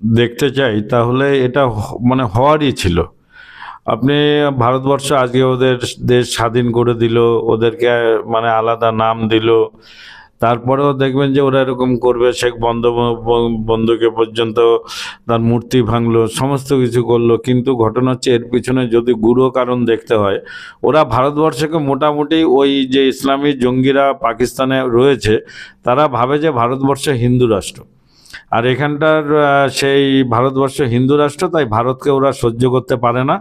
দেখতে চাই, তাহলে এটা মানে হওয়ারই ছিল। আপনি ভারতবর্ষ আজকে ওদের দেশ স্বাধীন করে দিল, ওদেরকে মানে আলাদা নাম দিল। তারপরেও দেখবেন যে ওরা এরকম করবে, শেখ বন্ধ বন্ধুকে পর্যন্ত তার মূর্তি ভাঙলো, সমস্ত কিছু করল। কিন্তু ঘটনা হচ্ছে, এর পিছনে যদি গুরু কারণ দেখতে হয়, ওরা ভারতবর্ষকে মোটামুটি ওই যে ইসলামী জঙ্গিরা পাকিস্তানে রয়েছে, তারা ভাবে যে ভারতবর্ষ হিন্দু রাষ্ট্র। আর এখানটার সেই ভারতবর্ষ হিন্দু রাষ্ট্র, তাই ভারতকে ওরা সহ্য করতে পারে না।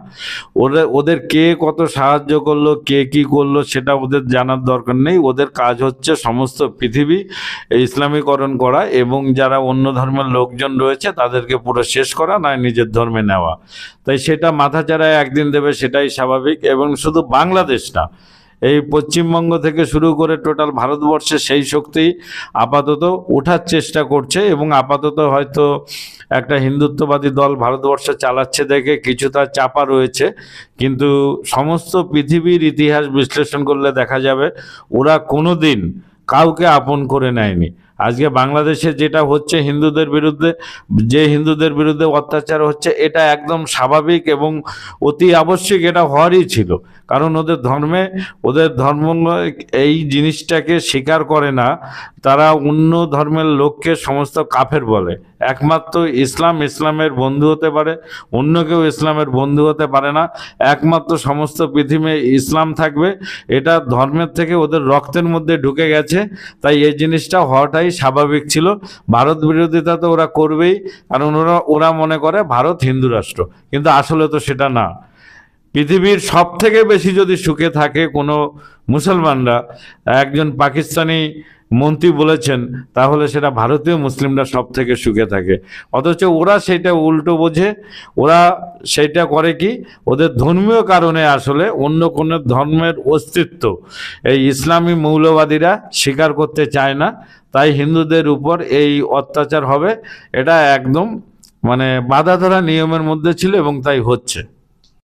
ওদের ওদের কে কত সাহায্য করল, কে কি করল, সেটা ওদের জানার দরকার নেই। ওদের কাজ হচ্ছে সমস্ত পৃথিবী ইসলামীকরণ করা এবং যারা অন্য ধর্মের লোকজন রয়েছে, তাদেরকে পুরো শেষ করা, নয় নিজের ধর্মে নেওয়া। তাই সেটা মাথা মাথাচাড়ায় একদিন দেবে, সেটাই স্বাভাবিক। এবং শুধু বাংলাদেশ না এই পশ্চিমবঙ্গ থেকে শুরু করে টোটাল ভারতবর্ষে সেই শক্তি আপাতত ওঠার চেষ্টা করছে এবং আপাতত হয়তো একটা হিন্দুত্ববাদী দল ভারতবর্ষে চালাচ্ছে দেখে কিছুটা চাপা রয়েছে। কিন্তু সমস্ত পৃথিবীর ইতিহাস বিশ্লেষণ করলে দেখা যাবে ওরা কোনো দিন কাউকে আপন করে নেয়নি। আজকে বাংলাদেশে যেটা হচ্ছে হিন্দুদের বিরুদ্ধে, যে হিন্দুদের বিরুদ্ধে অত্যাচার হচ্ছে, এটা একদম স্বাভাবিক এবং অতি আবশ্যিক, এটা হওয়ারই ছিল। কারণ ওদের ধর্মে, ওদের ধর্ম এই জিনিসটাকে স্বীকার করে না, তারা অন্য ধর্মের লোককে সমস্ত কাফের বলে। একমাত্র ইসলাম ইসলামের বন্ধু হতে পারে, অন্য কেউ ইসলামের বন্ধু হতে পারে না। একমাত্র সমস্ত পৃথিবী ইসলাম থাকবে, এটা ধর্মের থেকে ওদের রক্তের মধ্যে ঢুকে গেছে, তাই এই জিনিসটা হওয়াটাই স্বাভাবিক ছিল। ভারত বিরোধিতা তো ওরা করবেই, কারণ ওরা ওরা মনে করে ভারত হিন্দু রাষ্ট্র। কিন্তু আসলে তো সেটা না। পৃথিবীর সব থেকে বেশি যদি সুখে থাকে কোনো মুসলমানরা, একজন পাকিস্তানি মন্ত্রী বলেছেন, তাহলে সেটা ভারতীয় মুসলিমরা সব থেকে সুখে থাকে। অথচ ওরা সেটা উল্টো বোঝে, ওরা সেটা করে কি, ওদের ধর্মীয় কারণে আসলে অন্য কোনো ধর্মের অস্তিত্ব। এই ইসলামী মৌলবাদীরা স্বীকার করতে চায় না, তাই হিন্দুদের উপর এই অত্যাচার হবে। এটা একদম মানে বাধা ধরা নিয়মের মধ্যে ছিল এবং তাই হচ্ছে।